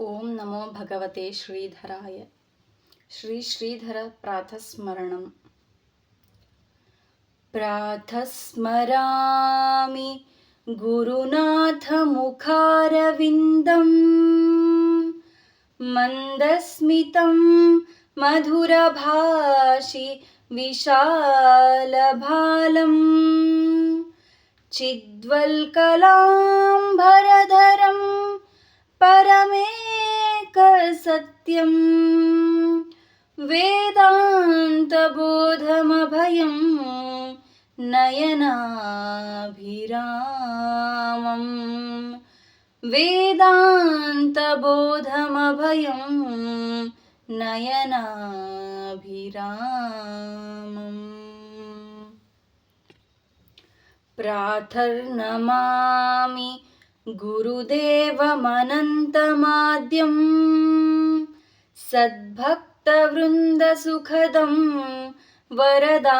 ॐ नमो भगवते श्रीधराय। श्री प्रातस्मरामि प्रातः गुरुनाथमुखारविन्दं मन्दस्मितं मधुरभाषि विशालभालम् चिद्वल्कलां भरधरम् परमेकसत्यं वेदान्तबोधमभयं नयनाभिरामम् वेदान्तबोधमभयं नयनाभिरामम् प्रातर्नमामि गुरुदेवमनन्तमाद्यं सद्भक्तवृन्दसुखदं वरदानदक्षम्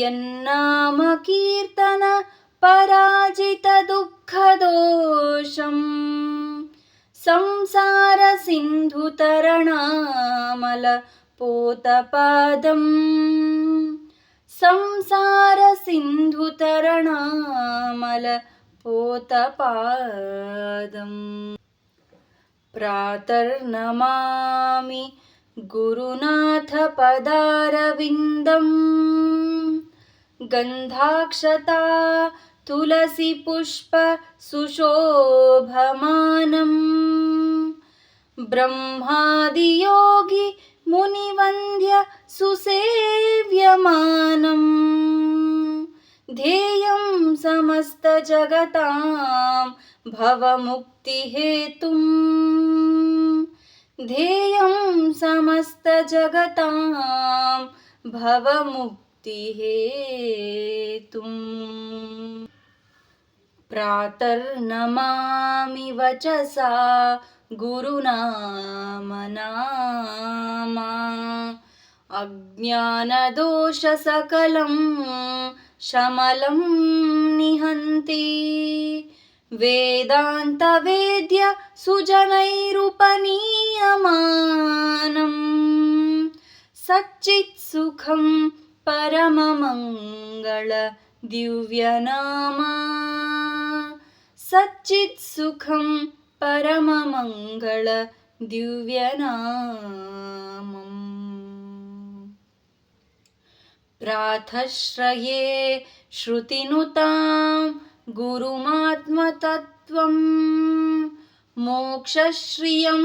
यन्नामकीर्तन पराजितदुःखदोषम् संसारसिन्धुतरणामलपोतपादम् संसारसिन्धुतरणामलपोतपादम् प्रातर्नमामि गुरुनाथपदारविन्दम्। गन्धाक्षता तुलसीपुष्प सुशोभमानम् ब्रह्मादियोगि मुनिवन्द्य सुसेव्यमानम्। ध्येयं समस्तजगतां भवमुक्तिहेतुम्। ध्येयं समस्तजगतां भवमुक्तिहेतुम्। प्रातर्नमामि वचसा गुरुनामनामा। अज्ञानदोषसकलं शमलं निहन्ति। वेदान्तवेद्य सुजनैरुपनीयमानम् सच्चित्सुखं परममङ्गल दिव्यनामा। सच्चित्सुखं परममङ्गल दिव्यनामम्। प्राथश्रये श्रुतिनुतां गुरुमात्मतत्त्वं मोक्षश्रियं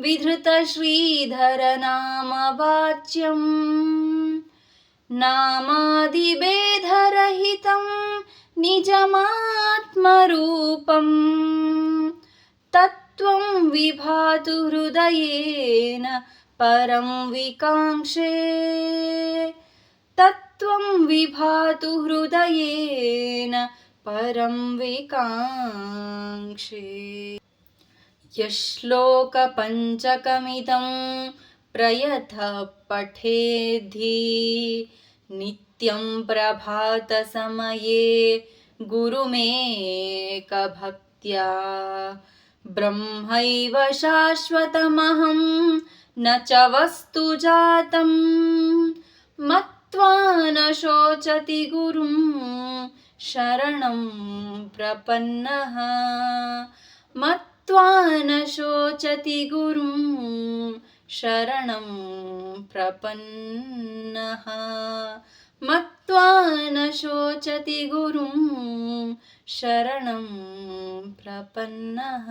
विधृतश्रीधरनामवाच्यम्। नामादिभेदरहितं निजमात्मरूपं तत्त्वं विभातु हृदयेन परं विकाङ्क्षे। तत्त्वं विभातु हृदयेन परं विकाङ्क्षे। यश्लोकपञ्चकमिदं प्रयतः पठेद्धि नित्यं प्रभातसमये गुरुमेकभक्त्या ब्रह्मैव शाश्वतमहं न च वस्तु जातं। मत्वा न शोचति गुरुं शरणं प्रपन्नः। मत्वा न शोचति गुरुं शरणं प्रपन्नः। मत्वा न शोचति गुरुं शरणं प्रपन्नः।